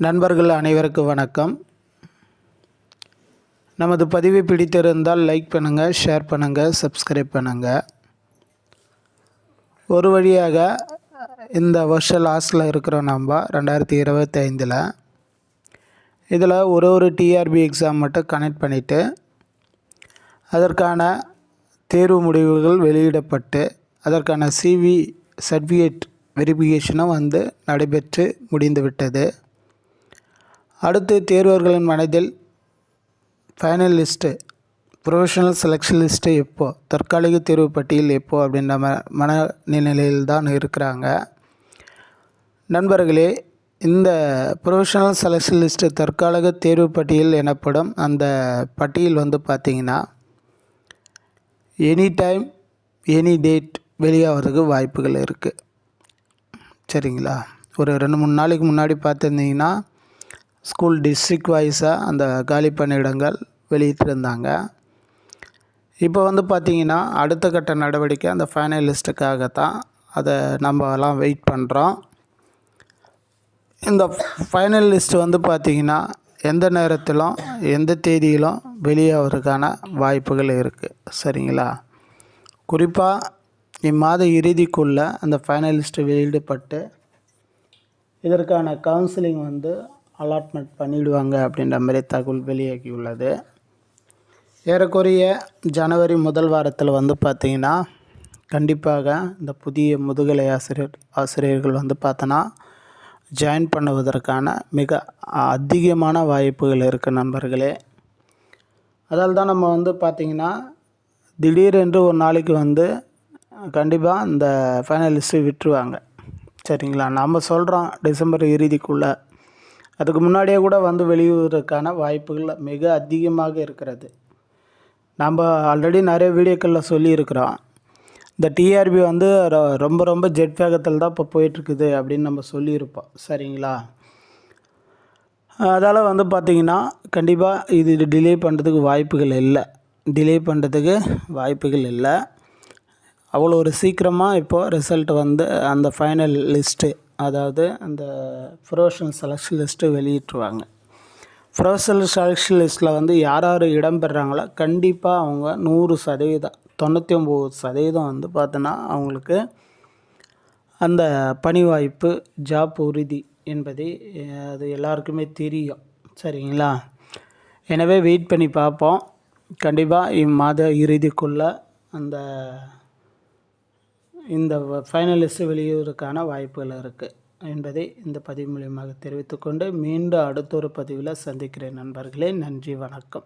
நண்பர்கள் அனைவருக்கும் வணக்கம். நமது பதிவை பிடித்திருந்தால் லைக் பண்ணுங்கள் ஷேர் பண்ணுங்கள் சப்ஸ்கிரைப் பண்ணுங்கள் ஒரு வழியாக இந்த வருஷ லாஸ்டில் இருக்கிறோம் நம்ம ரெண்டாயிரத்தி இருபத்தைந்தில் இதில் ஒரு ஒரு டிஆர்பி எக்ஸாம் மட்டும் கனெக்ட் பண்ணிவிட்டு அதற்கான தேர்வு முடிவுகள் வெளியிடப்பட்டு அதற்கான சிவி சர்டிஃபிகேட் வெரிஃபிகேஷனும் வந்து நடைபெற்று முடிந்துவிட்டது. அடுத்து தேர்வர்களின் மனதில் final list professional selection list எப்போ? தற்காலிக தேர்வு பட்டியல் எப்போ அப்படின்ற ம மனநிலையில் தான் இருக்கிறாங்க. நண்பர்களே இந்த ப்ரொஃபஷனல் செலெக்ஷன் லிஸ்ட்டு தற்காலிக தேர்வு பட்டியல் எனப்படும் அந்த பட்டியல் வந்து பார்த்திங்கன்னா எனி டைம் எனி டேட் வெளியாகிறதுக்கு வாய்ப்புகள் இருக்குது சரிங்களா? ஒரு ரெண்டு மூணு நாளைக்கு முன்னாடி பார்த்துருந்தீங்கன்னா ஸ்கூல் டிஸ்ட்ரிக்ட் வைஸாக அந்த காலி பணியிடங்கள் வெளியிட்டிருந்தாங்க. இப்போ வந்து பார்த்திங்கன்னா அடுத்த கட்ட நடவடிக்கை அந்த ஃபைனலிஸ்ட்டுக்காக தான் அதை நம்மலாம் வெயிட் பண்ணுறோம் இந்த ஃபைனல் வந்து பார்த்திங்கன்னா எந்த நேரத்திலும் எந்த தேதியிலும் வெளியாகிறதுக்கான வாய்ப்புகள் இருக்குது சரிங்களா? குறிப்பாக இம்மாத இறுதிக்குள்ளே அந்த ஃபைனலிஸ்ட்டு வெளியிடப்பட்டு இதற்கான கவுன்சிலிங் வந்து அலாட்மெண்ட் பண்ணிவிடுவாங்க அப்படின்ற மாதிரி தகவல் வெளியாகியுள்ளது. ஏறக்குறைய ஜனவரி முதல் வாரத்தில் வந்து பார்த்திங்கன்னா கண்டிப்பாக இந்த புதிய முதுகலை ஆசிரியர் ஆசிரியர்கள் வந்து பார்த்தோன்னா ஜாயின் பண்ணுவதற்கான மிக அதிகமான வாய்ப்புகள் இருக்குது நண்பர்களே. அதால் தான் நம்ம வந்து பார்த்திங்கன்னா திடீரென்று ஒரு நாளைக்கு வந்து கண்டிப்பாக இந்த ஃபைனலிஸ்ட்டு விட்டுருவாங்க. சரிங்களா? நம்ம சொல்கிறோம் டிசம்பர் இறுதிக்குள்ளே அதுக்கு முன்னாடியே கூட வந்து வெளியூருக்கான வாய்ப்புகள் மிக அதிகமாக இருக்கிறது. நம்ம ஆல்ரெடி நிறைய வீடியோக்களில் சொல்லியிருக்கிறோம். இந்த டிஆர்பி வந்து ரொம்ப ரொம்ப ஜெட் வேகத்தில் தான் இப்போ போயிட்டுருக்குது அப்படின்னு நம்ம சொல்லியிருப்போம். சரிங்களா? அதால் வந்து பார்த்திங்கன்னா கண்டிப்பாக இது டிலே பண்ணுறதுக்கு வாய்ப்புகள் இல்லை. டிலே பண்ணுறதுக்கு வாய்ப்புகள் இல்லை. அவ்வளோ ஒரு சீக்கிரமாக இப்போது ரிசல்ட் வந்து அந்த ஃபைனல் லிஸ்ட்டு அதாவது அந்த ப்ரொஃபஷனல் செலெக்ஷன் லிஸ்ட்டு வெளியிட்டுருவாங்க. ப்ரொஃபஷனல் செலெக்ஷன் லிஸ்ட்டில் வந்து யார் யார் இடம் பெறுறாங்களோ கண்டிப்பாக அவங்க நூறு சதவீதம் தொண்ணூற்றி ஒம்பது சதவீதம் வந்து பார்த்தோன்னா அவங்களுக்கு அந்த பணி வாய்ப்பு ஜாப் உறுதி என்பதை அது எல்லாருக்குமே தெரியும். சரிங்களா? எனவே வெயிட் பண்ணி பார்ப்போம். கண்டிப்பாக இம்மாத இறுதிக்குள்ளே அந்த இந்த ஃபைனலிஸ்ட்டு வெளியூருக்கான வாய்ப்புகள் இருக்குது என்பதை இந்த பதிவு மூலியமாக தெரிவித்துக்கொண்டு மீண்டும் அடுத்த ஒரு பதிவில் சந்திக்கிறேன் நண்பர்களே. நன்றி வணக்கம்.